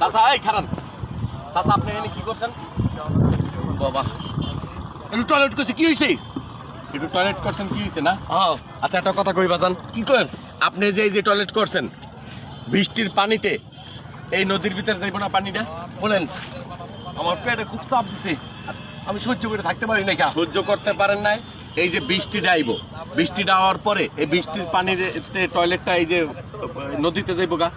চাচা এই খারান চাচা আপনি এখানে কি করছেন? বাবা। একটু টয়লেট করছে কি হয়েছে একটু টয়লেট করছেন কি হয়েছে না? হ্যাঁ আচ্ছা একটা কথা কই বাজান কি করেন আপনি যে এই যে টয়লেট করছেন বৃষ্টির পানিতে এই নদীর ভিতরে যাইব না পানিটা? বলেন আমার পেটে খুব চাপ দিছে। আমি সহ্য করে থাকতে পারি না সহ্য করতে পারেন নাই এই যে বৃষ্টিটা আইব। বৃষ্টিটা হওয়ার পরে এই বৃষ্টির পানিতে টয়লেটটা এই যে নদীতে যাইব গা।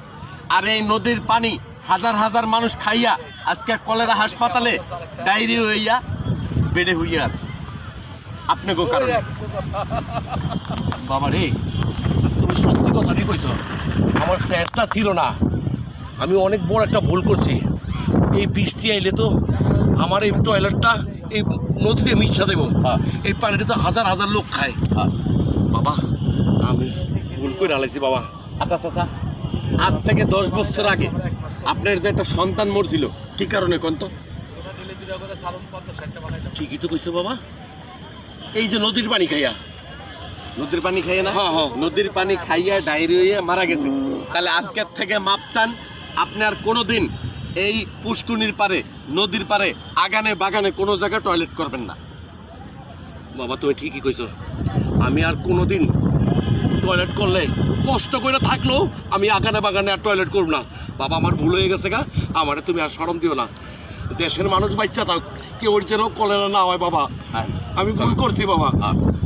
আর এই নদীর পানি হাজার হাজার মানুষ খাইয়া আজকে কলেরা হাসপাতালে ডায়রি হইয়া বেডে হইয়া আছে। আপনি গো কারণে। বাবা রে তুমি সত্যি কথা কথাটি কইছ? আমার শেষটা ছিল না। আমি অনেক বড় একটা ভুল করছি। এই বৃষ্টি আইলে তো আমার এই টয়লেটটা এই নদীতে মিশা দেবো। হ্যাঁ। এই পানিটা তো হাজার হাজার লোক খায়। হ্যাঁ। বাবা আমি ভুল করে আলাইছি বাবা। আচ্ছা চাচা আজ থেকে দশ বছর আগে আপনার যে একটা সন্তান মরছিল কি কারণে কোন তো ঠিকই তো কইছো বাবা। এই যে নদীর পানি খাইয়া। নদীর পানি খাইয়ে না? হ্যাঁ, হ্যাঁ। নদীর পানি খাইয়া ডায়রি হইয়া মারা গেছে। তাহলে আজকের থেকে মাপ চান আপনি আর কোনোদিন এই পুষ্কুনির পারে নদীর পারে আগানে বাগানে কোনো জায়গায় টয়লেট করবেন না। বাবা তুমি ঠিকই কইছো। আমি আর কোনোদিন টয়লেট করলে কষ্ট করে থাকলেও আমি আগানে বাগানে আর টয়লেট করব না। বাবা আমার ভুল হয়ে গেছে গা। আমার তুমি আর স্মরণ দিও না। দেশের মানুষ বাচ্চা থাক কেউ যেন কলেরা না হয় বাবা। হ্যাঁ। আমি ভুল করছি বাবা। হ্যাঁ।